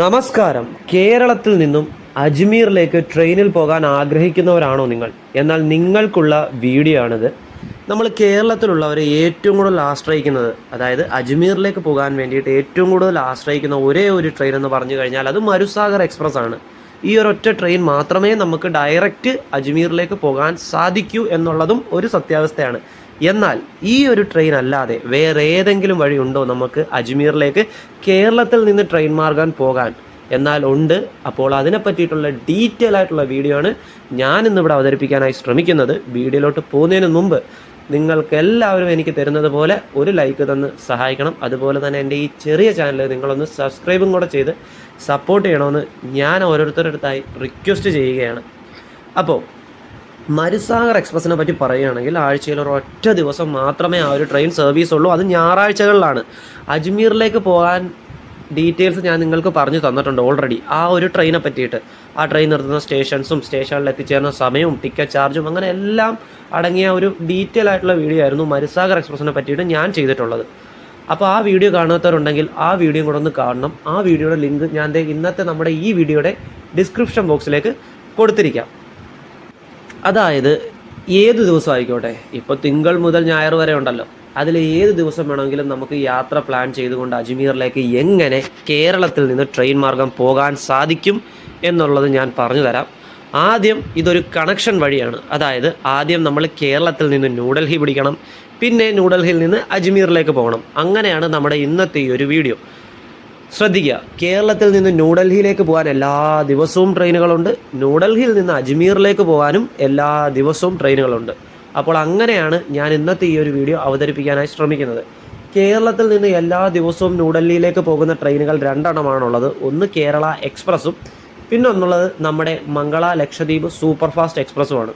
നമസ്കാരം. കേരളത്തിൽ നിന്നും അജ്മീറിലേക്ക് ട്രെയിനിൽ പോകാൻ ആഗ്രഹിക്കുന്നവരാണോ നിങ്ങൾ? എന്നാൽ നിങ്ങൾക്കുള്ള വീഡിയോ ആണിത് നമ്മൾ കേരളത്തിലുള്ളവരെ ഏറ്റവും കൂടുതൽ ആശ്രയിക്കുന്നത് അതായത് അജ്മീറിലേക്ക് പോകാൻ വേണ്ടിയിട്ട് ഏറ്റവും കൂടുതൽ ആശ്രയിക്കുന്ന ഒരേ ഒരു ട്രെയിൻ എന്ന് പറഞ്ഞു കഴിഞ്ഞാൽ അത് മരുസാഗർ എക്സ്പ്രസ് ആണ്. ഈ ഒരൊറ്റ ട്രെയിൻ മാത്രമേ നമുക്ക് ഡയറക്റ്റ് അജ്മീറിലേക്ക് പോകാൻ സാധിക്കൂ എന്നുള്ളതും ഒരു സത്യാവസ്ഥയാണ്. എന്നാൽ ഈ ഒരു ട്രെയിൻ അല്ലാതെ വേറെ ഏതെങ്കിലും വഴി ഉണ്ടോ നമുക്ക് അജ്മീറിലേക്ക് കേരളത്തിൽ നിന്ന് ട്രെയിൻ മാർഗാൻ പോകാൻ? എന്നാൽ ഉണ്ട്. അപ്പോൾ അതിനെ പറ്റിയിട്ടുള്ള ഡീറ്റെയിൽ ആയിട്ടുള്ള വീഡിയോ ആണ് ഞാൻ ഇന്നിവിടെ അവതരിപ്പിക്കാനായി ശ്രമിക്കുന്നത്. വീഡിയോയിലോട്ട് പോകുന്നതിന് മുമ്പ് നിങ്ങൾക്ക് എല്ലാവരും എനിക്ക് തരുന്നത് പോലെ ഒരു ലൈക്ക് തന്ന് സഹായിക്കണം. അതുപോലെ തന്നെ എന്റെ ഈ ചെറിയ ചാനൽ നിങ്ങളൊന്ന് സബ്സ്ക്രൈബും കൂടെ ചെയ്ത് സപ്പോർട്ട് ചെയ്യണമെന്ന് ഞാൻ ഓരോരുത്തരുടെ അടുത്തായി റിക്വസ്റ്റ് ചെയ്യുകയാണ്. അപ്പോൾ മരുസാഗർ എക്സ്പ്രസിനെ പറ്റി പറയുകയാണെങ്കിൽ ആഴ്ചയിൽ ഒരു ഒറ്റ ദിവസം മാത്രമേ ആ ഒരു ട്രെയിൻ സർവീസ് ഉള്ളൂ. അത് ഞായറാഴ്ചകളിലാണ്. അജ്മീറിലേക്ക് പോകാൻ ഡീറ്റെയിൽസ് ഞാൻ നിങ്ങൾക്ക് പറഞ്ഞു തന്നിട്ടുണ്ട് ഓൾറെഡി ആ ഒരു ട്രെയിനെ പറ്റിയിട്ട്. ആ ട്രെയിൻ നിർത്തുന്ന സ്റ്റേഷൻസും സ്റ്റേഷനിൽ എത്തിച്ചേരുന്ന സമയവും ടിക്കറ്റ് ചാർജും അങ്ങനെ എല്ലാം അടങ്ങിയ ഒരു ഡീറ്റെയിൽ ആയിട്ടുള്ള വീഡിയോ ആയിരുന്നു മരുസാഗർ എക്സ്പ്രസിനെ പറ്റിയിട്ട് ഞാൻ ചെയ്തിട്ടുള്ളത്. അപ്പോൾ ആ വീഡിയോ കാണാത്തവരുണ്ടെങ്കിൽ ആ വീഡിയോ കൂടെ ഒന്ന് കാണണം. ആ വീഡിയോയുടെ ലിങ്ക് ഞാൻ ഇന്നത്തെ നമ്മുടെ ഈ വീഡിയോയുടെ ഡിസ്ക്രിപ്ഷൻ ബോക്സിലേക്ക് കൊടുത്തിരിക്കാം. അതായത് ഏത് ദിവസം ആയിക്കോട്ടെ ഇപ്പോൾ തിങ്കൾ മുതൽ ഞായർ വരെ ഉണ്ടല്ലോ. അതിൽ ഏത് ദിവസം വേണമെങ്കിലും നമുക്ക് യാത്ര പ്ലാൻ ചെയ്തുകൊണ്ട് അജ്മീറിലേക്ക് എങ്ങനെ കേരളത്തിൽ നിന്ന് ട്രെയിൻ മാർഗം പോകാൻ സാധിക്കും എന്നുള്ളത് ഞാൻ പറഞ്ഞു തരാം. ആദ്യം ഇതൊരു കണക്ഷൻ വഴിയാണ്. അതായത് ആദ്യം നമ്മൾ കേരളത്തിൽ നിന്ന് ന്യൂഡൽഹി പിടിക്കണം. പിന്നെ ന്യൂഡൽഹിയിൽ നിന്ന് അജ്മീറിലേക്ക് പോകണം. അങ്ങനെയാണ് നമ്മുടെ ഇന്നത്തെ ഈ ഒരു വീഡിയോ ശ്രദ്ധിക്കുക. കേരളത്തിൽ നിന്ന് ന്യൂഡൽഹിയിലേക്ക് പോകാൻ എല്ലാ ദിവസവും ട്രെയിനുകളുണ്ട്. ന്യൂഡൽഹിയിൽ നിന്ന് അജ്മീറിലേക്ക് പോകാനും എല്ലാ ദിവസവും ട്രെയിനുകളുണ്ട്. അപ്പോൾ അങ്ങനെയാണ് ഞാൻ ഇന്നത്തെ ഈ ഒരു വീഡിയോ അവതരിപ്പിക്കാനായി ശ്രമിക്കുന്നത്. കേരളത്തിൽ നിന്ന് എല്ലാ ദിവസവും ന്യൂഡൽഹിയിലേക്ക് പോകുന്ന ട്രെയിനുകൾ രണ്ടെണ്ണമാണുള്ളത്. ഒന്ന് കേരള എക്സ്പ്രസ്സും പിന്നെ ഒന്നുള്ളത് നമ്മുടെ മംഗള ലക്ഷദ്വീപ് സൂപ്പർ ഫാസ്റ്റ് എക്സ്പ്രസ്സുമാണ്.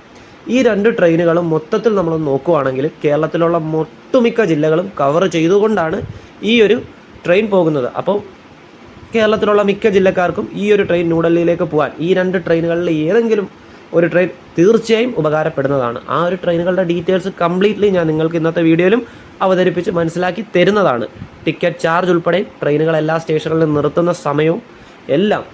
ഈ രണ്ട് ട്രെയിനുകളും മൊത്തത്തിൽ നമ്മൾ നോക്കുകയാണെങ്കിൽ കേരളത്തിലുള്ള ഒട്ടുമിക്ക ജില്ലകളും കവർ ചെയ്തുകൊണ്ടാണ് ഈ ഒരു ട്രെയിൻ പോകുന്നത്. അപ്പോൾ കേരളത്തിലുള്ള മിക്ക ജില്ലക്കാർക്കും ഈ ഒരു ട്രെയിൻ ന്യൂഡൽഹിയിലേക്ക് പോകാൻ ഈ രണ്ട് ട്രെയിനുകളിൽ ഏതെങ്കിലും ഒരു ട്രെയിൻ തീർച്ചയായും ഉപകാരപ്പെടുന്നതാണ്. ആ ഒരു ട്രെയിനുകളുടെ ഡീറ്റെയിൽസ് കംപ്ലീറ്റ്ലി ഞാൻ നിങ്ങൾക്ക് ഇന്നത്തെ വീഡിയോയിലും അവതരിപ്പിച്ച് മനസ്സിലാക്കി തരുന്നതാണ്. ടിക്കറ്റ് ചാർജ് ഉൾപ്പെടെ ട്രെയിനുകൾ എല്ലാ സ്റ്റേഷനുകളിലും നിർത്തുന്ന സമയവും എല്ലാം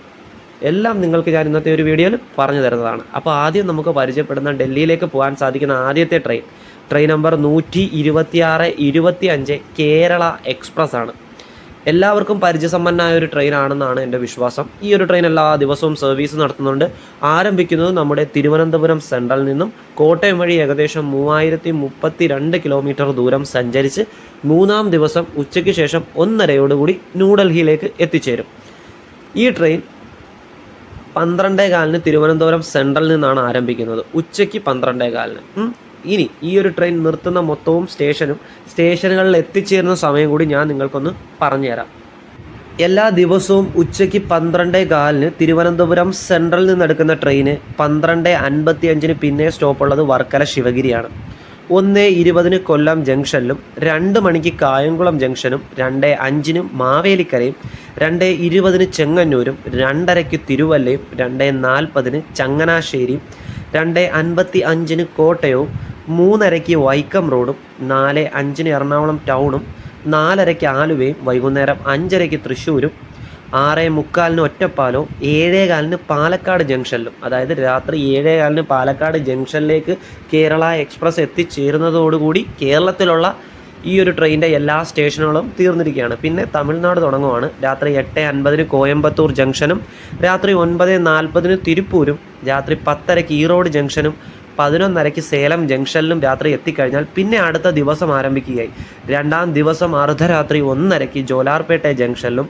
എല്ലാം നിങ്ങൾക്ക് ഞാൻ ഇന്നത്തെ ഒരു വീഡിയോയിൽ പറഞ്ഞു തരുന്നതാണ്. അപ്പോൾ ആദ്യം നമുക്ക് പരിചയപ്പെടുന്ന ഡൽഹിയിലേക്ക് പോകാൻ സാധിക്കുന്ന ആദ്യത്തെ ട്രെയിൻ ട്രെയിൻ നമ്പർ നൂറ്റി ഇരുപത്തിയാറ് ഇരുപത്തി അഞ്ച് കേരള എക്സ്പ്രസ് ആണ് എല്ലാവർക്കും പരിചയസമ്പന്നമായ ഒരു ട്രെയിൻ ആണെന്നാണ് എന്റെ വിശ്വാസം. ഈ ഒരു ട്രെയിൻ എല്ലാ ദിവസവും സർവീസ് നടത്തുന്നുണ്ട്. ആരംഭിക്കുന്നത് നമ്മുടെ തിരുവനന്തപുരം സെൻട്രലിൽ നിന്നും കോട്ടയം വഴി ഏകദേശം മൂവായിരത്തി മുപ്പത്തി രണ്ട് കിലോമീറ്റർ ദൂരം സഞ്ചരിച്ച് മൂന്നാം ദിവസം ഉച്ചയ്ക്ക് ശേഷം ഒന്നരയോടുകൂടി ന്യൂഡൽഹിയിലേക്ക് എത്തിച്ചേരും. ഈ ട്രെയിൻ പന്ത്രണ്ടേ കാലിന് തിരുവനന്തപുരം സെൻട്രലിൽ നിന്നാണ് ആരംഭിക്കുന്നത്. ഉച്ചയ്ക്ക് പന്ത്രണ്ടേ കാലിന്. ഇനി ഈ ഒരു ട്രെയിൻ നിർത്തുന്ന മൊത്തവും സ്റ്റേഷനും സ്റ്റേഷനുകളിൽ എത്തിച്ചേരുന്ന സമയം കൂടി ഞാൻ നിങ്ങൾക്കൊന്ന് പറഞ്ഞുതരാം. എല്ലാ ദിവസവും ഉച്ചയ്ക്ക് പന്ത്രണ്ടേ കാലിന് തിരുവനന്തപുരം സെൻട്രലിൽ നിന്നെടുക്കുന്ന ട്രെയിന് പന്ത്രണ്ട് അൻപത്തി അഞ്ചിന് പിന്നെ സ്റ്റോപ്പുള്ളത് വർക്കല ശിവഗിരിയാണ്. ഒന്ന് ഇരുപതിന് കൊല്ലം ജംഗ്ഷനിലും രണ്ട് മണിക്ക് കായംകുളം ജംഗ്ഷനും രണ്ട് അഞ്ചിന് മാവേലിക്കരയും രണ്ട് ഇരുപതിന് ചെങ്ങന്നൂരും രണ്ടരയ്ക്ക് തിരുവല്ലയും രണ്ട് നാൽപ്പതിന് ചങ്ങനാശ്ശേരിയും രണ്ട് അൻപത്തി അഞ്ചിന് കോട്ടയവും മൂന്നരയ്ക്ക് വൈക്കം റോഡും നാല് അഞ്ചിന് എറണാകുളം ടൗണും നാലരയ്ക്ക് ആലുവയും വൈകുന്നേരം അഞ്ചരയ്ക്ക് തൃശ്ശൂരും ആറ് മുക്കാലിന് ഒറ്റപ്പാലവും ഏഴേകാലിന് പാലക്കാട് ജംഗ്ഷനിലും. അതായത് രാത്രി ഏഴേകാലിന് പാലക്കാട് ജംഗ്ഷനിലേക്ക് കേരള എക്സ്പ്രസ് എത്തിച്ചേരുന്നതോടുകൂടി കേരളത്തിലുള്ള ഈ ഒരു ട്രെയിനിന്റെ എല്ലാ സ്റ്റേഷനുകളും തീർന്നിരിക്കുകയാണ്. പിന്നെ തമിഴ്നാട് തുടങ്ങുവാണ്. രാത്രി എട്ട് അൻപതിന് കോയമ്പത്തൂർ ജംഗ്ഷനും രാത്രി ഒൻപത് നാൽപ്പതിന് തിരുപ്പൂരും രാത്രി പത്തരയ്ക്ക് ഈറോഡ് ജംഗ്ഷനും പതിനൊന്നരയ്ക്ക് സേലം ജംഗ്ഷനിലും രാത്രി എത്തിക്കഴിഞ്ഞാൽ പിന്നെ അടുത്ത ദിവസം ആരംഭിക്കുകയായി. രണ്ടാം ദിവസം അർദ്ധരാത്രി ഒന്നരയ്ക്ക് ജോലാർപേട്ട ജംഗ്ഷനിലും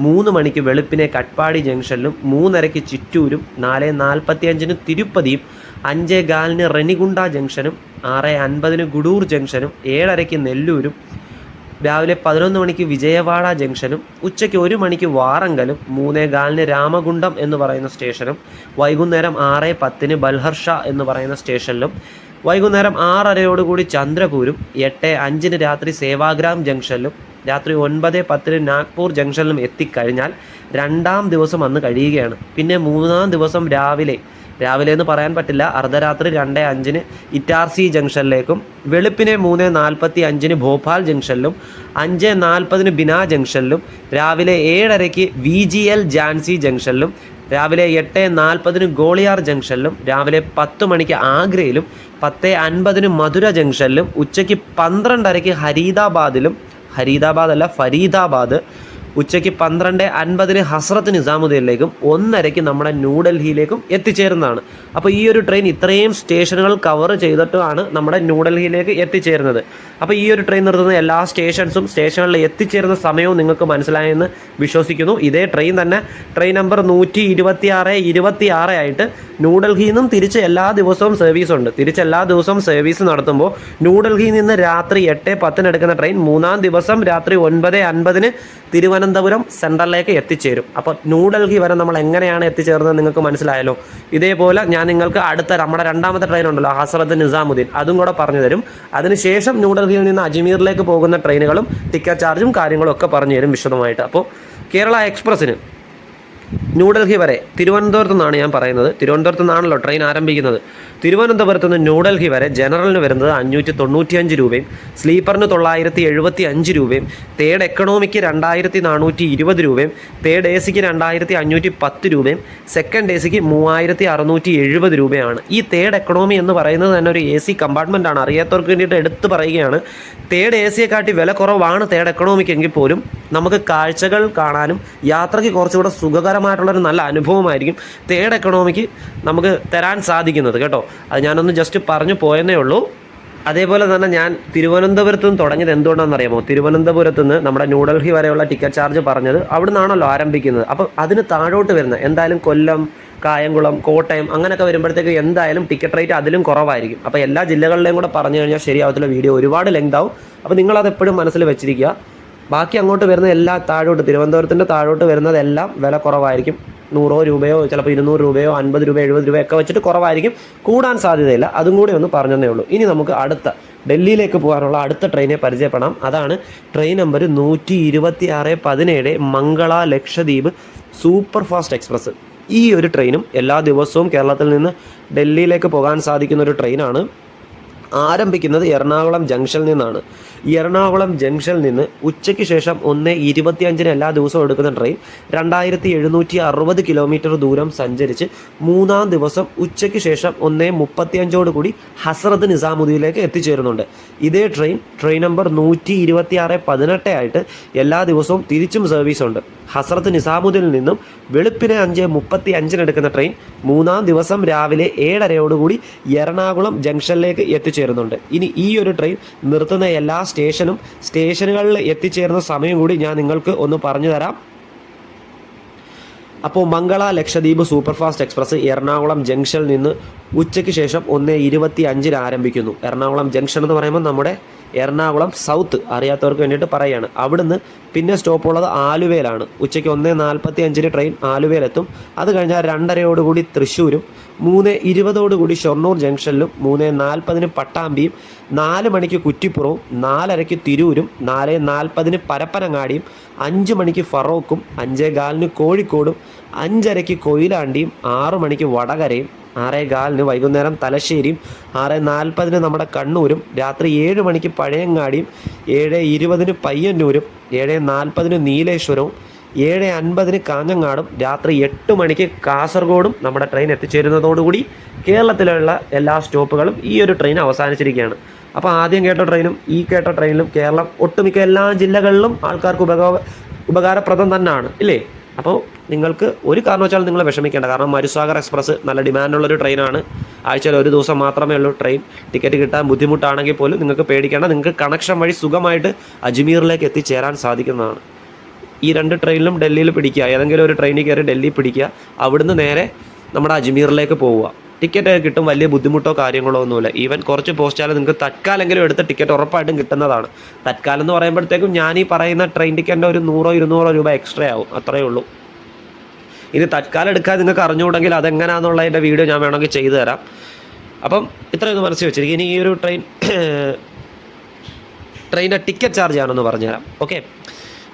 മൂന്ന് മണിക്ക് വെളുപ്പിനെ കട്പാടി ജംഗ്ഷനിലും മൂന്നരയ്ക്ക് ചിറ്റൂരും നാല് നാൽപ്പത്തിയഞ്ചിന് തിരുപ്പതിയും അഞ്ചേ കാലിന് റെനിഗുണ്ട ജംഗ്ഷനും ആറ് അൻപതിന് ഗുഡൂർ ജംഗ്ഷനും ഏഴരയ്ക്ക് നെല്ലൂരും രാവിലെ പതിനൊന്ന് മണിക്ക് വിജയവാഡ ജംഗ്ഷനും ഉച്ചയ്ക്ക് ഒരു മണിക്ക് വാറങ്കലും മൂന്നേ കാലിന് രാമഗുണ്ടം എന്ന് പറയുന്ന സ്റ്റേഷനും വൈകുന്നേരം ആറ് പത്തിന് ബൽഹർഷ എന്ന് പറയുന്ന സ്റ്റേഷനിലും വൈകുന്നേരം ആറരയോടുകൂടി ചന്ദ്രപൂരും എട്ട് അഞ്ചിന് രാത്രി സേവാഗ്രാം ജംഗ്ഷനിലും രാത്രി ഒൻപത് പത്തിന് നാഗ്പൂർ ജംഗ്ഷനിലും എത്തിക്കഴിഞ്ഞാൽ രണ്ടാം ദിവസം അന്ന് കഴിയുകയാണ്. പിന്നെ മൂന്നാം ദിവസം രാവിലെ രാവിലെ എന്ന് പറയാൻ പറ്റില്ല. അർദ്ധരാത്രി രണ്ട് അഞ്ചിന് ഇറ്റാർസി ജംഗ്ഷനിലേക്കും വെളുപ്പിനെ മൂന്ന് നാൽപ്പത്തി അഞ്ചിന് ഭോപ്പാൽ ജംഗ്ഷനിലും അഞ്ച് നാൽപ്പതിന് ബിന ജംഗ്ഷനിലും രാവിലെ ഏഴരയ്ക്ക് വി ജി എൽ ജാൻസി ജംഗ്ഷനിലും രാവിലെ എട്ട് നാൽപ്പതിന് ഗോളിയാർ ജംഗ്ഷനിലും രാവിലെ പത്ത് മണിക്ക് ആഗ്രയിലും പത്ത് അൻപതിന് മധുര ജംഗ്ഷനിലും ഉച്ചയ്ക്ക് പന്ത്രണ്ടരയ്ക്ക് ഹരീദാബാദിലും ഹരീദാബാദ് അല്ല ഫരീദാബാദ് ഉച്ചയ്ക്ക് പന്ത്രണ്ട് അൻപതിന് ഹസ്രത്ത് നിസാമുദ്ദീനിലേക്കും ഒന്നരയ്ക്ക് നമ്മുടെ ന്യൂഡൽഹിയിലേക്കും എത്തിച്ചേരുന്നതാണ്. അപ്പോൾ ഈ ഒരു ട്രെയിൻ ഇത്രയും സ്റ്റേഷനുകൾ കവർ ചെയ്തിട്ടാണ് നമ്മുടെ ന്യൂഡൽഹിയിലേക്ക് എത്തിച്ചേരുന്നത്. അപ്പോൾ ഈ ഒരു ട്രെയിൻ നിർത്തുന്ന എല്ലാ സ്റ്റേഷൻസും സ്റ്റേഷനുകളിൽ എത്തിച്ചേരുന്ന സമയവും നിങ്ങൾക്ക് മനസ്സിലായെന്ന് വിശ്വസിക്കുന്നു. ഇതേ ട്രെയിൻ തന്നെ. ട്രെയിൻ നമ്പർ നൂറ്റി ഇരുപത്തി ആറ് ഇരുപത്തി ആറ് ആയിട്ട് ന്യൂഡൽഹിയിൽ നിന്നും തിരിച്ച് എല്ലാ ദിവസവും സർവീസ് ഉണ്ട്. തിരിച്ച് എല്ലാ ദിവസവും സർവീസ് നടത്തുമ്പോൾ ന്യൂഡൽഹിയിൽ നിന്ന് രാത്രി എട്ട് പത്തിന് എടുക്കുന്ന ട്രെയിൻ മൂന്നാം ദിവസം രാത്രി ഒൻപത് അൻപതിന് തിരുവനന്തപുരം സെൻട്രലിലേക്ക് എത്തിച്ചേരും. അപ്പോൾ ന്യൂഡൽഹി വരെ നമ്മൾ എങ്ങനെയാണ് എത്തിച്ചേർന്നത് നിങ്ങൾക്ക് മനസ്സിലായല്ലോ. ഇതേപോലെ ഞാൻ നിങ്ങൾക്ക് അടുത്ത നമ്മുടെ രണ്ടാമത്തെ ട്രെയിൻ ഉണ്ടല്ലോ ഹസ്രത്ത് നിസാമുദ്ദീൻ. അതും കൂടെ പറഞ്ഞു തരും. അതിനുശേഷം ന്യൂഡൽഹിയിൽ നിന്ന് അജ്മീറിലേക്ക് പോകുന്ന ട്രെയിനുകളും ടിക്കറ്റ് ചാർജും കാര്യങ്ങളും ഒക്കെ പറഞ്ഞു തരും വിശദമായിട്ട്. അപ്പോൾ കേരള എക്സ്പ്രസ്സിന് ന്യൂഡൽഹി വരെ തിരുവനന്തപുരത്ത് നിന്നാണ് ഞാൻ പറയുന്നത്. തിരുവനന്തപുരത്ത് നിന്നാണല്ലോ ട്രെയിൻ ആരംഭിക്കുന്നത്. തിരുവനന്തപുരത്ത് നിന്ന് ന്യൂഡൽഹി വരെ ജനറലിന് വരുന്നത് അഞ്ഞൂറ്റി തൊണ്ണൂറ്റിയഞ്ച് രൂപയും സ്ലീപ്പറിന് തൊള്ളായിരത്തി എഴുപത്തി അഞ്ച് രൂപയും തേർഡ് എക്കണോമിക്ക് രണ്ടായിരത്തി നാനൂറ്റി ഇരുപത് രൂപയും തേർഡ് എ സിക്ക് രണ്ടായിരത്തി അഞ്ഞൂറ്റി പത്ത് രൂപയും സെക്കൻഡ് എ സിക്ക് മൂവായിരത്തി അറുന്നൂറ്റി എഴുപത് രൂപയാണ് ഈ തേർഡ് എക്കണോമി എന്ന് പറയുന്നത് തന്നെ ഒരു എ സി കമ്പാർട്ട്മെന്റ് ആണ്. അറിയാത്തവർക്ക് വേണ്ടിയിട്ട് എടുത്ത് പറയുകയാണ്. തേർഡ് എ സിയെ കാട്ടി വില കുറവാണ് തേർഡ് എക്കണോമിക്ക് എങ്കിൽ പോലും. നമുക്ക് കാഴ്ചകൾ കാണാനും യാത്രയ്ക്ക് കുറച്ചുകൂടെ സുഖകരമായിട്ടുള്ളൊരു നല്ല അനുഭവമായിരിക്കും തേർഡ് എക്കണോമിക്ക് നമുക്ക് തരാൻ സാധിക്കുന്നത് കേട്ടോ. അത് ഞാനൊന്ന് ജസ്റ്റ് പറഞ്ഞു പോയെന്നേ ഉള്ളൂ. അതേപോലെ തന്നെ ഞാൻ തിരുവനന്തപുരത്ത് നിന്ന് തുടങ്ങിയത് എന്തുകൊണ്ടാണെന്ന് അറിയാമോ? തിരുവനന്തപുരത്ത് നിന്ന് നമ്മുടെ ന്യൂഡൽഹി വരെയുള്ള ടിക്കറ്റ് ചാർജ് പറഞ്ഞത് അവിടെ നിന്നാണല്ലോ ആരംഭിക്കുന്നത്. അപ്പോൾ അതിന് താഴോട്ട് വരുന്നത് എന്തായാലും കൊല്ലം കായംകുളം കോട്ടയം അങ്ങനെയൊക്കെ വരുമ്പോഴത്തേക്ക് എന്തായാലും ടിക്കറ്റ് റേറ്റ് അതിലും കുറവായിരിക്കും. അപ്പോൾ എല്ലാ ജില്ലകളിലെയും കൂടെ പറഞ്ഞു കഴിഞ്ഞാൽ ശരിയാവത്തില്ല. വീഡിയോ ഒരുപാട് ലെങ്ത് ആവും. അപ്പോൾ നിങ്ങളത് എപ്പോഴും മനസ്സിൽ വെച്ചിരിക്കുക. ബാക്കി അങ്ങോട്ട് വരുന്ന എല്ലാ താഴോട്ട് തിരുവനന്തപുരത്തിന്റെ താഴോട്ട് വരുന്നതെല്ലാം വില കുറവായിരിക്കും. നൂറോ രൂപയോ ചിലപ്പോൾ ഇരുന്നൂറ് രൂപയോ അൻപത് രൂപ എഴുപത് രൂപയൊക്കെ വെച്ചിട്ട് കുറവായിരിക്കും. കൂടാൻ സാധ്യതയില്ല. അതും കൂടി ഒന്ന് പറഞ്ഞതേ ഉള്ളൂ. ഇനി നമുക്ക് അടുത്ത ഡൽഹിയിലേക്ക് പോകാനുള്ള അടുത്ത ട്രെയിനെ പരിചയപ്പെടാം. അതാണ് ട്രെയിൻ നമ്പർ നൂറ്റി ഇരുപത്തി ആറ് പതിനേഴ് Mangala Lakshadweep super fast express. ഈ ഒരു ട്രെയിനും എല്ലാ ദിവസവും കേരളത്തിൽ നിന്ന് ഡൽഹിയിലേക്ക് പോകാൻ സാധിക്കുന്ന ഒരു ട്രെയിനാണ്. ആരംഭിക്കുന്നത് എറണാകുളം ജംഗ്ഷനിൽ നിന്നാണ്. എറണാകുളം ജംഗ്ഷനിൽ നിന്ന് ഉച്ചയ്ക്ക് ശേഷം ഒന്ന് ഇരുപത്തിയഞ്ചിന് എല്ലാ ദിവസവും എടുക്കുന്ന ട്രെയിൻ രണ്ടായിരത്തി എഴുന്നൂറ്റി അറുപത് കിലോമീറ്റർ ദൂരം സഞ്ചരിച്ച് മൂന്നാം ദിവസം ഉച്ചയ്ക്ക് ശേഷം ഒന്ന് മുപ്പത്തിയഞ്ചോടുകൂടി ഹസ്രത്ത് നിസാമുദ്ദീനിലേക്ക് എത്തിച്ചേരുന്നുണ്ട്. ഇതേ ട്രെയിൻ ട്രെയിൻ നമ്പർ നൂറ്റി ഇരുപത്തി ആറ് പതിനെട്ട് ആയിട്ട് എല്ലാ ദിവസവും തിരിച്ചും സർവീസ് ഉണ്ട്. ഹസ്രത്ത് നിസാമുദ്ദീനിൽ നിന്നും വെളുപ്പിനെ അഞ്ച് മുപ്പത്തി അഞ്ചിന് എടുക്കുന്ന ട്രെയിൻ മൂന്നാം ദിവസം രാവിലെ ഏഴരയോടുകൂടി എറണാകുളം ജംഗ്ഷനിലേക്ക് എത്തിച്ചേരുന്നുണ്ട് ഇനി ഈ ഒരു ട്രെയിൻ നിർത്തുന്ന എല്ലാ സ്റ്റേഷനും സ്റ്റേഷനുകളിൽ എത്തിച്ചേരുന്ന സമയം കൂടി ഞാൻ നിങ്ങൾക്ക് ഒന്ന് പറഞ്ഞു തരാം. അപ്പോൾ മംഗള ലക്ഷദ്വീപ് സൂപ്പർഫാസ്റ്റ് എക്സ്പ്രസ് എറണാകുളം ജംഗ്ഷനിൽ നിന്ന് ഉച്ചയ്ക്ക് ശേഷം ഒന്ന് ഇരുപത്തി അഞ്ചിന് ആരംഭിക്കുന്നു. എറണാകുളം ജംഗ്ഷൻ എന്ന് പറയുമ്പോൾ നമ്മുടെ എറണാകുളം സൗത്ത് അറിയാത്തവർക്ക് വേണ്ടിയിട്ട് പറയുകയാണ്. അവിടുന്ന് പിന്നെ സ്റ്റോപ്പ് ഉള്ളത് ആലുവയിലാണ്. ഉച്ചയ്ക്ക് ഒന്ന് നാൽപ്പത്തി അഞ്ചിന് ട്രെയിൻ ആലുവയിലെത്തും. അത് കഴിഞ്ഞാൽ രണ്ടരയോടുകൂടി തൃശ്ശൂരും മൂന്ന് ഇരുപതോടുകൂടി ഷൊർണൂർ ജംഗ്ഷനിലും മൂന്ന് നാൽപ്പതിന് പട്ടാമ്പിയും നാല് മണിക്ക് കുറ്റിപ്പുറവും നാലരയ്ക്ക് തിരൂരും നാല് നാൽപ്പതിന് പരപ്പനങ്ങാടിയും അഞ്ച് മണിക്ക് ഫറോക്കും അഞ്ചേ കാലിന് കോഴിക്കോടും അഞ്ചരയ്ക്ക് കൊയിലാണ്ടിയും ആറു മണിക്ക് വടകരയും ആറേ കാലിന് വൈകുന്നേരം തലശ്ശേരിയും ആറ് നാൽപ്പതിന് നമ്മുടെ കണ്ണൂരും രാത്രി ഏഴ് മണിക്ക് പഴയങ്ങാടിയും ഏഴ് ഇരുപതിന് പയ്യന്നൂരും ഏഴ് നാൽപ്പതിന് നീലേശ്വരവും ഏഴ് അൻപതിന് കാഞ്ഞങ്ങാടും രാത്രി എട്ട് മണിക്ക് കാസർഗോഡും നമ്മുടെ ട്രെയിൻ എത്തിച്ചേരുന്നതോടുകൂടി കേരളത്തിലുള്ള എല്ലാ സ്റ്റോപ്പുകളും ഈ ഒരു ട്രെയിൻ അവസാനിച്ചിരിക്കുകയാണ്. അപ്പോൾ ആദ്യം കേട്ട ട്രെയിനും ഈ കേട്ട ട്രെയിനിലും കേരളം ഒട്ടുമിക്ക എല്ലാ ജില്ലകളിലും ആൾക്കാർക്ക് ഉപകാര ഉപകാരപ്രദം തന്നെയാണ് ഇല്ലേ? അപ്പോൾ നിങ്ങൾക്ക് ഒരു കാരണവശാലും നിങ്ങൾ വിഷമിക്കേണ്ട. കാരണം മരുസാഗർ എക്സ്പ്രസ് നല്ല ഡിമാൻഡുള്ളൊരു ട്രെയിനാണ് ആഴ്ചയിൽ ഒരു ദിവസം മാത്രമേ ഉള്ളൂ ട്രെയിൻ ടിക്കറ്റ് കിട്ടാൻ ബുദ്ധിമുട്ടാണെങ്കിൽ പോലും നിങ്ങൾക്ക് പേടിക്കേണ്ട. നിങ്ങൾക്ക് കണക്ഷൻ വഴി സുഖമായിട്ട് അജ്മീറിലേക്ക് എത്തിച്ചേരാൻ സാധിക്കുന്നതാണ്. ഈ രണ്ട് ട്രെയിനിലും ഡൽഹിയിൽ പിടിക്കുക. ഏതെങ്കിലും ഒരു ട്രെയിനിൽ കയറി ഡൽഹി പിടിക്കുക. അവിടുന്ന് നേരെ നമ്മുടെ അജ്മീറിലേക്ക് പോവുക. ടിക്കറ്റ് കിട്ടും വലിയ ബുദ്ധിമുട്ടോ കാര്യങ്ങളോ ഒന്നുമില്ല. ഈവൻ കുറച്ച് പോസ്റ്റാലും നിങ്ങൾക്ക് തത്കാലെങ്കിലും എടുത്ത ടിക്കറ്റ് ഉറപ്പായിട്ടും കിട്ടുന്നതാണ്. തത്കാലം എന്ന് പറയുമ്പോഴത്തേക്കും ഞാൻ ഈ പറയുന്ന ട്രെയിൻ ടിക്കറ്റിന്റെ ഒരു നൂറോ ഇരുന്നൂറോ രൂപ എക്സ്ട്രാ ആവും. അത്രയേ ഉള്ളൂ. ഇനി തത്കാലം എടുക്കാൻ നിങ്ങൾക്ക് അറിഞ്ഞുകൂടെങ്കിൽ അതെങ്ങനെയാണെന്നുള്ളതിന്റെ വീഡിയോ ഞാൻ വേണമെങ്കിൽ ചെയ്തു തരാം. അപ്പം ഇത്രയൊന്ന് മനസ്സിൽ വെച്ചിരിക്കും. ഇനി ഈ ഒരു ട്രെയിൻ ട്രെയിനിന്റെ ടിക്കറ്റ് ചാർജ് ആണെന്ന് പറഞ്ഞുതരാം. ഓക്കെ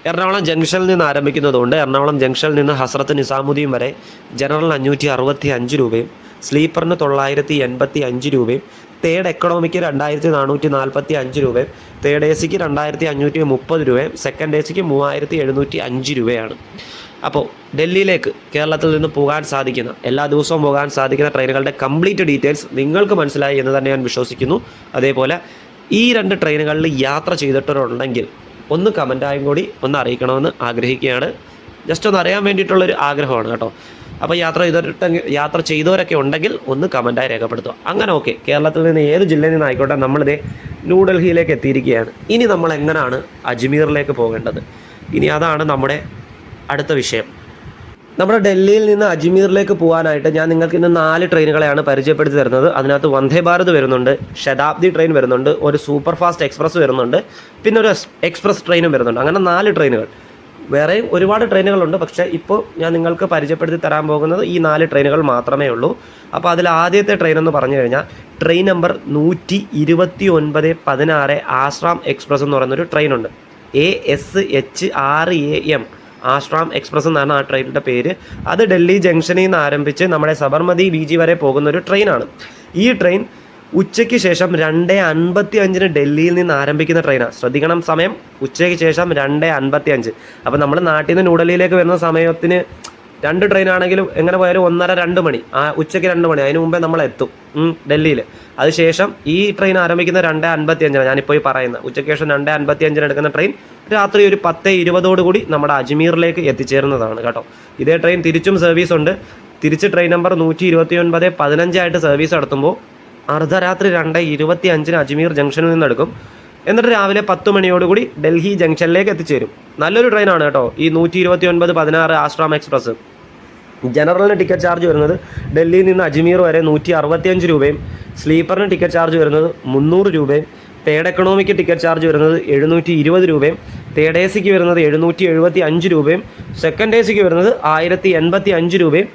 എറണാകുളം ജംഗ്ഷനിൽ നിന്ന് ആരംഭിക്കുന്നതുകൊണ്ട് എറണാകുളം ജംഗ്ഷനിൽ നിന്ന് ഹസ്രത്ത് നിസാമുദ്ദീൻ വരെ ജനറലിന് അഞ്ഞൂറ്റി അറുപത്തി അഞ്ച് രൂപയും സ്ലീപ്പറിന് തൊള്ളായിരത്തി എൺപത്തി അഞ്ച് രൂപയും തേർഡ് എക്കണോമിക്ക് രണ്ടായിരത്തി നാനൂറ്റി നാൽപ്പത്തി അഞ്ച് രൂപയും തേർഡ് എ സിക്ക് രണ്ടായിരത്തി അഞ്ഞൂറ്റി മുപ്പത് രൂപയും സെക്കൻഡ് എ സിക്ക് മൂവായിരത്തി എഴുന്നൂറ്റി അഞ്ച് രൂപയാണ്. അപ്പോൾ ഡൽഹിയിലേക്ക് കേരളത്തിൽ നിന്ന് പോകാൻ സാധിക്കുന്ന എല്ലാ ദിവസവും പോകാൻ സാധിക്കുന്ന ട്രെയിനുകളുടെ കംപ്ലീറ്റ് ഡീറ്റെയിൽസ് നിങ്ങൾക്ക് മനസ്സിലായി എന്ന് തന്നെ ഞാൻ വിശ്വസിക്കുന്നു. അതേപോലെ ഈ രണ്ട് ട്രെയിനുകളിൽ യാത്ര ചെയ്തിട്ടുണ്ടെങ്കിൽ ഒന്ന് കമന്റായും കൂടി ഒന്ന് അറിയിക്കണമെന്ന് ആഗ്രഹിക്കുകയാണ്. ജസ്റ്റ് ഒന്ന് അറിയാൻ വേണ്ടിയിട്ടുള്ളൊരു ആഗ്രഹമാണ് കേട്ടോ. അപ്പോൾ യാത്ര ചെയ്തിട്ടെങ്കിൽ യാത്ര ചെയ്തവരൊക്കെ ഉണ്ടെങ്കിൽ ഒന്ന് കമന്റായി രേഖപ്പെടുത്തുക. അങ്ങനെ ഓക്കെ കേരളത്തിൽ നിന്ന് ഏത് ജില്ലയിൽ നിന്ന് ആയിക്കോട്ടെ നമ്മളിതേ ന്യൂഡൽഹിയിലേക്ക് എത്തിയിരിക്കുകയാണ്. ഇനി നമ്മൾ എങ്ങനെയാണ് അജ്മീറിലേക്ക് പോകേണ്ടത്? ഇനി അതാണ് നമ്മുടെ അടുത്ത വിഷയം. നമ്മുടെ ഡൽഹിയിൽ നിന്ന് അജ്മീറിലേക്ക് പോകാനായിട്ട് ഞാൻ നിങ്ങൾക്ക് ഇന്ന് നാല് ട്രെയിനുകളെയാണ് പരിചയപ്പെടുത്തി തരുന്നത്. അതിനകത്ത് വന്ദേ ഭാരത് വരുന്നുണ്ട് ശതാബ്ദി ട്രെയിൻ വരുന്നുണ്ട് ഒരു സൂപ്പർ ഫാസ്റ്റ് എക്സ്പ്രസ് വരുന്നുണ്ട് പിന്നെ ഒരു എക്സ്പ്രസ് ട്രെയിനും വരുന്നുണ്ട്. അങ്ങനെ നാല് ട്രെയിനുകൾ. വേറെയും ഒരുപാട് ട്രെയിനുകളുണ്ട് പക്ഷേ ഇപ്പോൾ ഞാൻ നിങ്ങൾക്ക് പരിചയപ്പെടുത്തി തരാൻ പോകുന്നത് ഈ നാല് ട്രെയിനുകൾ മാത്രമേ ഉള്ളൂ. അപ്പോൾ അതിൽ ആദ്യത്തെ ട്രെയിൻ എന്ന് പറഞ്ഞു കഴിഞ്ഞാൽ ട്രെയിൻ നമ്പർ നൂറ്റി ഇരുപത്തി ഒൻപത് പതിനാറ് ആശ്രാം എക്സ്പ്രസ് എന്ന് പറയുന്നൊരു ട്രെയിനുണ്ട്. എ എസ് എച്ച് ആറ് എ എം ആശ്രാം എക്സ്പ്രസ് എന്നാണ് ആ ട്രെയിനിന്റെ പേര്. അത് ഡൽഹി ജംഗ്ഷനിൽ നിന്ന് ആരംഭിച്ച് നമ്മുടെ സബർമതി ബി ജി വരെ പോകുന്ന ഒരു ട്രെയിനാണ്. ഈ ട്രെയിൻ ഉച്ചയ്ക്ക് ശേഷം രണ്ട് അൻപത്തി അഞ്ചിന് ഡൽഹിയിൽ നിന്ന് ആരംഭിക്കുന്ന ട്രെയിനാണ്. ശ്രദ്ധിക്കണം സമയം. ഉച്ചയ്ക്ക് ശേഷം രണ്ട് അൻപത്തി അഞ്ച് അപ്പോൾ നമ്മൾ നാട്ടിൽ നിന്ന് ന്യൂഡൽഹിയിലേക്ക് വരുന്ന സമയത്തിന് രണ്ട് ട്രെയിൻ ആണെങ്കിലും എങ്ങനെ പോയാലും ഒന്നര രണ്ട് മണി. ആ ഉച്ചയ്ക്ക് രണ്ട് മണി. അതിന് മുമ്പേ നമ്മൾ എത്തും ഡൽഹിയിൽ അതിനുശേഷം ഈ ട്രെയിൻ ആരംഭിക്കുന്ന രണ്ട് അൻപത്തി അഞ്ചിന് ഞാനിപ്പോൾ ഈ പറയുന്നത്. ഉച്ചയ്ക്ക് ശേഷം രണ്ട് അൻപത്തി അഞ്ചിന് എടുക്കുന്ന ട്രെയിൻ രാത്രി ഒരു പത്ത് ഇരുപതോട് കൂടി നമ്മുടെ അജ്മീറിലേക്ക് എത്തിച്ചേരുന്നതാണ് കേട്ടോ. ഇതേ ട്രെയിൻ തിരിച്ചും സർവീസ് ഉണ്ട്. തിരിച്ച് ട്രെയിൻ നമ്പർ നൂറ്റി ഇരുപത്തി ഒൻപത് പതിനഞ്ചായിട്ട് സർവീസ് നടത്തുമ്പോൾ അർദ്ധരാത്രി രണ്ട് ഇരുപത്തി അഞ്ചിന് അജ്മീർ ജംഗ്ഷനിൽ നിന്ന് എടുക്കും എന്നിട്ട് രാവിലെ പത്ത് മണിയോടുകൂടി ഡൽഹി ജംഗ്ഷനിലേക്ക് എത്തിച്ചേരും. നല്ലൊരു ട്രെയിനാണ് കേട്ടോ ഈ നൂറ്റി ഇരുപത്തി ഒൻപത് പതിനാറ് ആശ്രാം എക്സ്പ്രസ്. ജനറലിന് ടിക്കറ്റ് ചാർജ് വരുന്നത് ഡൽഹിയിൽ നിന്ന് അജ്മീർ വരെ നൂറ്റി അറുപത്തിയഞ്ച് രൂപയും സ്ലീപ്പറിന് ടിക്കറ്റ് ചാർജ് വരുന്നത് മുന്നൂറ് രൂപയും തേർഡ് എക്കണോമിക്ക് ടിക്കറ്റ് ചാർജ് വരുന്നത് എഴുന്നൂറ്റി ഇരുപത് രൂപയും തേർഡ് എ സിക്ക് വരുന്നത് എഴുന്നൂറ്റി എഴുപത്തി അഞ്ച് രൂപയും സെക്കൻഡ് എ സിക്ക് വരുന്നത് ആയിരത്തി എൺപത്തി അഞ്ച് രൂപയും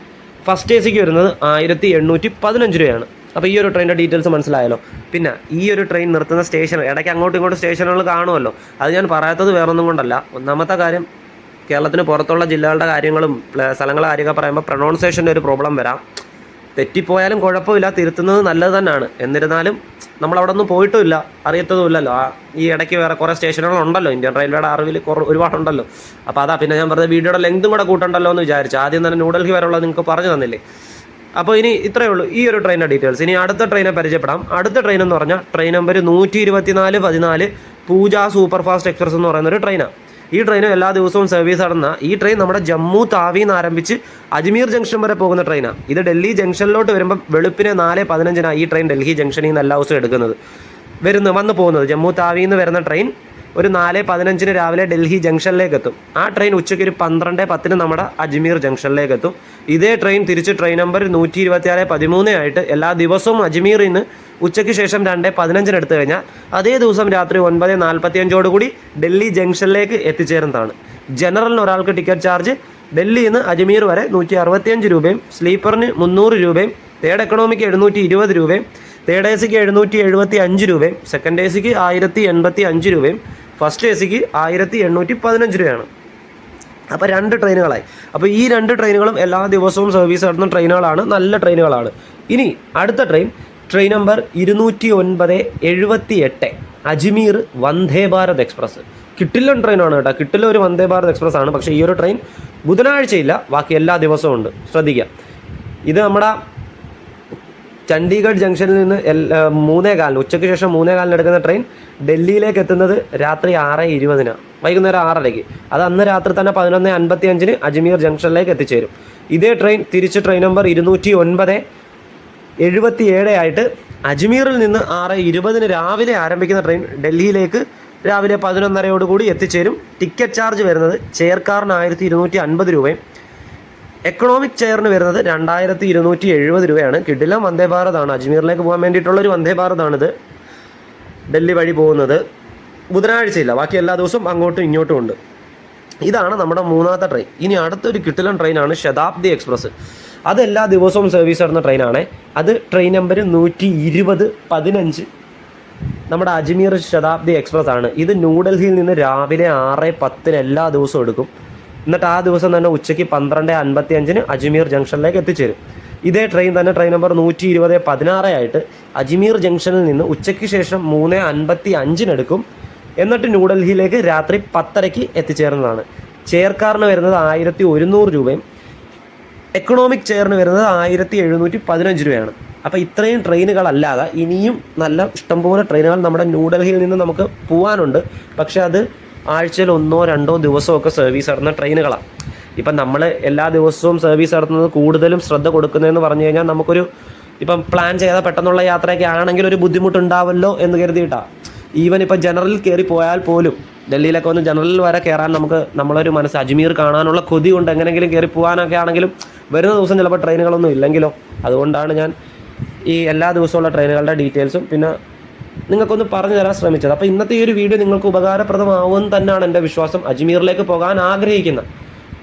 ഫസ്റ്റ് എ സിക്ക് വരുന്നത് ആയിരത്തി എണ്ണൂറ്റി പതിനഞ്ച് രൂപയാണ്. അപ്പോൾ ഈ ഒരു ട്രെയിനിന്റെ ഡീറ്റെയിൽസ് മനസ്സിലായല്ലോ. പിന്നെ ഈ ഒരു ട്രെയിൻ നിർത്തുന്ന സ്റ്റേഷൻ ഇടയ്ക്ക് അങ്ങോട്ടും ഇങ്ങോട്ടും സ്റ്റേഷനുകൾ കാണുമല്ലോ. അത് ഞാൻ പറയാത്തത് വേറൊന്നും കൊണ്ടല്ല. ഒന്നാമത്തെ കാര്യം കേരളത്തിന് പുറത്തുള്ള ജില്ലകളുടെ കാര്യങ്ങളും സ്ഥലങ്ങളെ കാര്യമൊക്കെ പറയുമ്പോൾ പ്രൊണൗൺസിയേഷന്റെ ഒരു പ്രോബ്ലം വരാം. തെറ്റിപ്പോയാലും കുഴപ്പമില്ല തിരുത്തുന്നത് നല്ലത് തന്നെയാണ്. എന്നിരുന്നാലും നമ്മൾ അവിടെ ഒന്നും പോയിട്ടുമില്ല അറിയത്തതുമില്ലല്ലോ. ആ ഈ ഇടയ്ക്ക് വേറെ കുറേ സ്റ്റേഷനുകളുണ്ടല്ലോ ഇന്ത്യൻ റെയിൽവേയുടെ അറിവിൽ കുറേ ഒരുപാടുണ്ടല്ലോ. അപ്പോൾ അതാ പിന്നെ ഞാൻ പറഞ്ഞത് വീഡിയോയുടെ ലെങ്തും കൂടെ കൂട്ടണ്ടല്ലോ എന്ന് വിചാരിച്ചു. ആദ്യം തന്നെ ന്യൂഡൽഹി വരെയുള്ളത് നിങ്ങൾക്ക് പറഞ്ഞു തന്നില്ലേ? അപ്പോൾ ഇനി ഇത്രയേ ഉള്ളൂ ഈ ഒരു ട്രെയിനിന്റെ ഡീറ്റെയിൽസ് ഇനി അടുത്ത ട്രെയിനെ പരിചയപ്പെടാം. അടുത്ത ട്രെയിൻ എന്ന് പറഞ്ഞാൽ ട്രെയിൻ നമ്പർ നൂറ്റി ഇരുപത്തിനാല് പതിനാല് പൂജ സൂപ്പർ ഫാസ്റ്റ് എക്സ്പ്രസ് എന്ന് പറയുന്ന ഒരു ട്രെയിനാണ് ഈ ട്രെയിൻ എല്ലാ ദിവസവും സർവീസ് നടന്ന ഈ ട്രെയിൻ നമ്മുടെ ജമ്മു താവിയിൽ നിന്ന് ആരംഭിച്ച് അജ്മീർ ജംഗ്ഷൻ വരെ പോകുന്ന ട്രെയിനാണ് ഇത് ഡൽഹി ജംഗ്ഷനിലോട്ട് വരുമ്പോൾ വെളുപ്പിന് നാല് പതിനഞ്ചിനാണ് ഈ ട്രെയിൻ ഡൽഹി ജംഗ്ഷനിൽ നിന്ന് എല്ലാ ദിവസവും എടുക്കുന്നത്. വരുന്നു വന്ന് പോകുന്നത് ജമ്മു താവിയിൽ നിന്ന് വരുന്ന ട്രെയിൻ ഒരു നാല് പതിനഞ്ചിന് രാവിലെ ഡൽഹി ജംഗ്ഷനിലേക്ക് എത്തും ആ ട്രെയിൻ ഉച്ചയ്ക്ക് ഒരു പന്ത്രണ്ട് പത്തിന് നമ്മുടെ അജ്മീർ ജംഗ്ഷനിലേക്ക് എത്തും ഇതേ ട്രെയിൻ തിരിച്ച് ട്രെയിൻ നമ്പർ നൂറ്റി ഇരുപത്തിയാറ് പതിമൂന്ന് ആയിട്ട് എല്ലാ ദിവസവും അജ്മീറിൽ നിന്ന് ഉച്ചയ്ക്ക് ശേഷം രണ്ട് പതിനഞ്ചിന് എടുത്തു കഴിഞ്ഞാൽ അതേ ദിവസം രാത്രി ഒൻപത് നാൽപ്പത്തി അഞ്ചോടുകൂടി ഡൽഹി ജംഗ്ഷനിലേക്ക് എത്തിച്ചേരുന്നതാണ്. ജനറലിന് ഒരാൾക്ക് ടിക്കറ്റ് ചാർജ് ഡൽഹിയിൽ നിന്ന് അജ്മീർ വരെ നൂറ്റി അറുപത്തിയഞ്ച് രൂപയും സ്ലീപ്പറിന് മുന്നൂറ് രൂപയും തേർഡ് എക്കണോമിക്ക് എഴുന്നൂറ്റി ഇരുപത് രൂപയും തേർഡ് എ സിക്ക് എഴുന്നൂറ്റി എഴുപത്തി അഞ്ച് രൂപയും സെക്കൻഡ് എ സിക്ക് ആയിരത്തി എൺപത്തി അഞ്ച് രൂപയും ഫസ്റ്റ് എ സിക്ക് ആയിരത്തി എണ്ണൂറ്റി പതിനഞ്ച് രൂപയാണ്. അപ്പോൾ രണ്ട് ട്രെയിനുകളായി. അപ്പോൾ ഈ രണ്ട് ട്രെയിനുകളും എല്ലാ ദിവസവും സർവീസ് നടത്തുന്ന ട്രെയിനുകളാണ്. നല്ല ട്രെയിനുകളാണ്. ഇനി അടുത്ത ട്രെയിൻ ട്രെയിൻ നമ്പർ ഇരുന്നൂറ്റി ഒൻപത് എഴുപത്തി എട്ട് അജ്മീർ വന്ദേ ഭാരത് എക്സ്പ്രസ്. കിട്ടില്ലൻ ട്രെയിനാണ് കേട്ടോ. കിട്ടില്ല ഒരു വന്ദേ ഭാരത് എക്സ്പ്രസ് ആണ്. പക്ഷേ ഈ ഒരു ട്രെയിൻ ബുധനാഴ്ചയില്ല. ബാക്കി എല്ലാ ദിവസവും ഉണ്ട്. ശ്രദ്ധിക്കുക ഇത് നമ്മുടെ ചണ്ഡീഗഡ് ജംഗ്ഷനിൽ നിന്ന് മൂന്നേ കാലിന് ഉച്ചയ്ക്ക് ശേഷം മൂന്നേ കാലിന് എടുക്കുന്ന ട്രെയിൻ ഡൽഹിയിലേക്ക് എത്തുന്നത് രാത്രി ആറ് ഇരുപതിനാണ് വൈകുന്നേരം ആറരയ്ക്ക്. അത് അന്ന് രാത്രി തന്നെ പതിനൊന്ന് അൻപത്തി അഞ്ചിന് അജ്മീർ ജംഗ്ഷനിലേക്ക് എത്തിച്ചേരും. ഇതേ ട്രെയിൻ തിരിച്ച് ട്രെയിൻ നമ്പർ ഇരുന്നൂറ്റി ഒൻപത് എഴുപത്തി ഏഴ് ആയിട്ട് അജ്മീറിൽ നിന്ന് ആറ് ഇരുപതിന് രാവിലെ ആരംഭിക്കുന്ന ട്രെയിൻ ഡൽഹിയിലേക്ക് രാവിലെ പതിനൊന്നരയോടുകൂടി എത്തിച്ചേരും. ടിക്കറ്റ് ചാർജ് വരുന്നത് ചെയർക്കാറിന് ആയിരത്തി ഇരുന്നൂറ്റി അൻപത് രൂപയും എക്കണോമിക് ചെയറിന് വരുന്നത് രണ്ടായിരത്തി ഇരുന്നൂറ്റി എഴുപത് രൂപയാണ്. കിഡിലം വന്ദേ ഭാരതാണ് അജ്മീറിലേക്ക് പോകാൻ വേണ്ടിയിട്ടുള്ളൊരു വന്ദേ ഭാരതാണിത് ഡൽഹി വഴി പോകുന്നത്. ബുധനാഴ്ചയില്ല. ബാക്കി എല്ലാ ദിവസവും അങ്ങോട്ടും ഇങ്ങോട്ടും ഉണ്ട്. ഇതാണ് നമ്മുടെ മൂന്നാമത്തെ ട്രെയിൻ ഇനി അടുത്തൊരു കിട്ടിലൻ ട്രെയിനാണ് ശതാബ്ദി എക്സ്പ്രസ്. അത് എല്ലാ ദിവസവും സർവീസ് നടന്ന ട്രെയിനാണ് അത് ട്രെയിൻ നമ്പർ നൂറ്റി ഇരുപത് പതിനഞ്ച്. നമ്മുടെ അജ്മീർ ശതാബ്ദി എക്സ്പ്രസ് ആണ്. ഇത് ന്യൂഡൽഹിയിൽ നിന്ന് രാവിലെ ആറ് പത്തിന് എല്ലാ ദിവസവും എടുക്കും. എന്നിട്ട് ആ ദിവസം തന്നെ ഉച്ചയ്ക്ക് പന്ത്രണ്ട് അൻപത്തി അഞ്ചിന് അജ്മീർ ജംഗ്ഷനിലേക്ക് എത്തിച്ചേരും. ഇതേ ട്രെയിൻ തന്നെ ട്രെയിൻ നമ്പർ നൂറ്റി ഇരുപത് പതിനാറ് ആയിട്ട് അജ്മീർ ജംഗ്ഷനിൽ നിന്ന് ഉച്ചയ്ക്ക് ശേഷം മൂന്ന് അൻപത്തി അഞ്ചിനെടുക്കും എന്നിട്ട് ന്യൂഡൽഹിയിലേക്ക് രാത്രി പത്തരയ്ക്ക് എത്തിച്ചേരുന്നതാണ്. ചെയർക്കാറിന് വരുന്നത് ആയിരത്തി ഒരുന്നൂറ് രൂപയും എക്കണോമിക് ചെയറിന് വരുന്നത് ആയിരത്തി എഴുന്നൂറ്റി പതിനഞ്ച് രൂപയാണ്. അപ്പോൾ ഇത്രയും ട്രെയിനുകളല്ലാതെ ഇനിയും നല്ല ഇഷ്ടംപോലെ ട്രെയിനുകൾ നമ്മുടെ ന്യൂഡൽഹിയിൽ നിന്ന് നമുക്ക് പോകാനുണ്ട് പക്ഷേ അത് ആഴ്ചയിൽ ഒന്നോ രണ്ടോ ദിവസമൊക്കെ സർവീസ് നടത്തുന്ന ട്രെയിനുകളാണ് ഇപ്പം നമ്മൾ എല്ലാ ദിവസവും സർവീസ് നടത്തുന്നത് കൂടുതലും ശ്രദ്ധ കൊടുക്കുന്നതെന്ന് പറഞ്ഞു കഴിഞ്ഞാൽ നമുക്കൊരു ഇപ്പം പ്ലാൻ ചെയ്ത പെട്ടെന്നുള്ള യാത്രയൊക്കെ ആണെങ്കിൽ ഒരു ബുദ്ധിമുട്ടുണ്ടാവല്ലോ എന്ന് കരുതിയിട്ടാണ് ഈവൻ ഇപ്പം ജനറലിൽ കയറി പോയാൽ പോലും ഡൽഹിയിലൊക്കെ ഒന്ന് ജനറലിൽ വരെ കയറാൻ നമുക്ക് നമ്മളൊരു മനസ്സ് അജ്മീർ കാണാനുള്ള കൊതി കൊണ്ട് എങ്ങനെയെങ്കിലും കയറി പോകാനൊക്കെ ആണെങ്കിലും വരുന്ന ദിവസം ചിലപ്പോൾ ട്രെയിനുകളൊന്നും ഇല്ലെങ്കിലോ. അതുകൊണ്ടാണ് ഞാൻ ഈ എല്ലാ ദിവസമുള്ള ട്രെയിനുകളുടെ ഡീറ്റെയിൽസും പിന്നെ നിങ്ങൾക്കൊന്ന് പറഞ്ഞു തരാൻ ശ്രമിച്ചത്. അപ്പോൾ ഇന്നത്തെ ഈ ഒരു വീഡിയോ നിങ്ങൾക്ക് ഉപകാരപ്രദമാവുമെന്ന് തന്നെയാണ് എന്റെ വിശ്വാസം. അജ്മീറിലേക്ക് പോകാൻ ആഗ്രഹിക്കുന്ന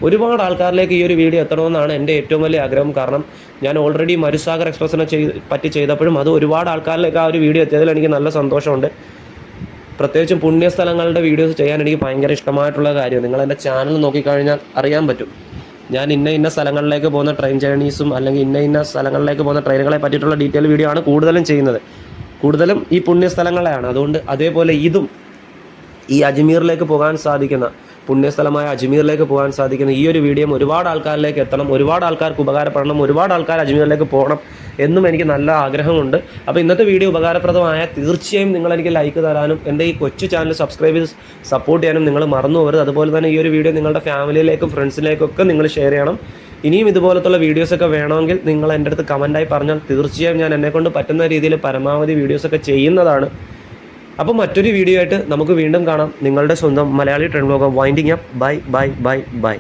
ഒരുപാട് ആൾക്കാരിലേക്ക് ഈ ഒരു വീഡിയോ എത്തണമെന്നാണ് എന്റെ ഏറ്റവും വലിയ ആഗ്രഹം. കാരണം ഞാൻ ഓൾറെഡി മരുസാഗർ എക്സ്പ്രസിനെ ചെയ്ത് പറ്റി ചെയ്തപ്പോഴും അത് ഒരുപാട് ആൾക്കാരിലേക്ക് ആ ഒരു വീഡിയോ എത്തിയതിൽ എനിക്ക് നല്ല സന്തോഷമുണ്ട്. പ്രത്യേകിച്ചും പുണ്യസ്ഥലങ്ങളുടെ വീഡിയോസ് ചെയ്യാൻ എനിക്ക് ഭയങ്കര ഇഷ്ടമായിട്ടുള്ള കാര്യം. നിങ്ങൾ എന്റെ ചാനൽ നോക്കിക്കഴിഞ്ഞാൽ അറിയാൻ പറ്റും. ഞാൻ ഇന്ന ഇന്ന സ്ഥലങ്ങളിലേക്ക് പോകുന്ന ട്രെയിൻ ജേണീസും അല്ലെങ്കിൽ ഇന്ന ഇന്ന സ്ഥലങ്ങളിലേക്ക് പോകുന്ന ട്രെയിനുകളെ പറ്റിയിട്ടുള്ള ഡീറ്റെയിൽ വീഡിയോ ആണ് കൂടുതലും ചെയ്യുന്നത്. കൂടുതലും ഈ പുണ്യസ്ഥലങ്ങളെയാണ്. അതുകൊണ്ട് അതേപോലെ ഇതും ഈ അജ്മീറിലേക്ക് പോകാൻ സാധിക്കുന്ന പുണ്യസ്ഥലമായ അജ്മീറിലേക്ക് പോകാൻ സാധിക്കുന്ന ഈ ഒരു വീഡിയോ ഒരുപാട് ആൾക്കാരിലേക്ക് എത്തണം ഒരുപാട് ആൾക്കാർക്ക് ഉപകാരപ്പെടണം ഒരുപാട് ആൾക്കാർ അജ്മീറിലേക്ക് പോകണം എന്നും എനിക്ക് നല്ല ആഗ്രഹമുണ്ട്. അപ്പോൾ ഇന്നത്തെ വീഡിയോ ഉപകാരപ്രദമായ തീർച്ചയായും നിങ്ങൾ എനിക്ക് ലൈക്ക് തരാനും എന്റെ ഈ കൊച്ചു ചാനൽ സബ്സ്ക്രൈബ് ചെയ്ത് സപ്പോർട്ട് ചെയ്യാനും നിങ്ങൾ മറന്നു പോകരുത്. അതുപോലെ തന്നെ ഈ ഒരു വീഡിയോ നിങ്ങളുടെ ഫാമിലിയിലേക്കും ഫ്രണ്ട്സിലേക്കും ഒക്കെ നിങ്ങൾ ഷെയർ ചെയ്യണം. ഇനിയും ഇതുപോലത്തുള്ള വീഡിയോസ് ഒക്കെ വേണമെങ്കിൽ നിങ്ങൾ എന്റെ അടുത്ത് കമന്റായി പറഞ്ഞാൽ തീർച്ചയായും ഞാൻ എന്നെക്കൊണ്ട് പറ്റുന്ന രീതിയിൽ പരമാവധി വീഡിയോസ് ഒക്കെ ചെയ്യുന്നതാണ്. അപ്പോൾ മറ്റൊരു വീഡിയോ ആയിട്ട് നമുക്ക് വീണ്ടും കാണാം. നിങ്ങളുടെ സ്വന്തം മലയാളി ട്രെൻഡ് ലോകം winding up bye bye bye bye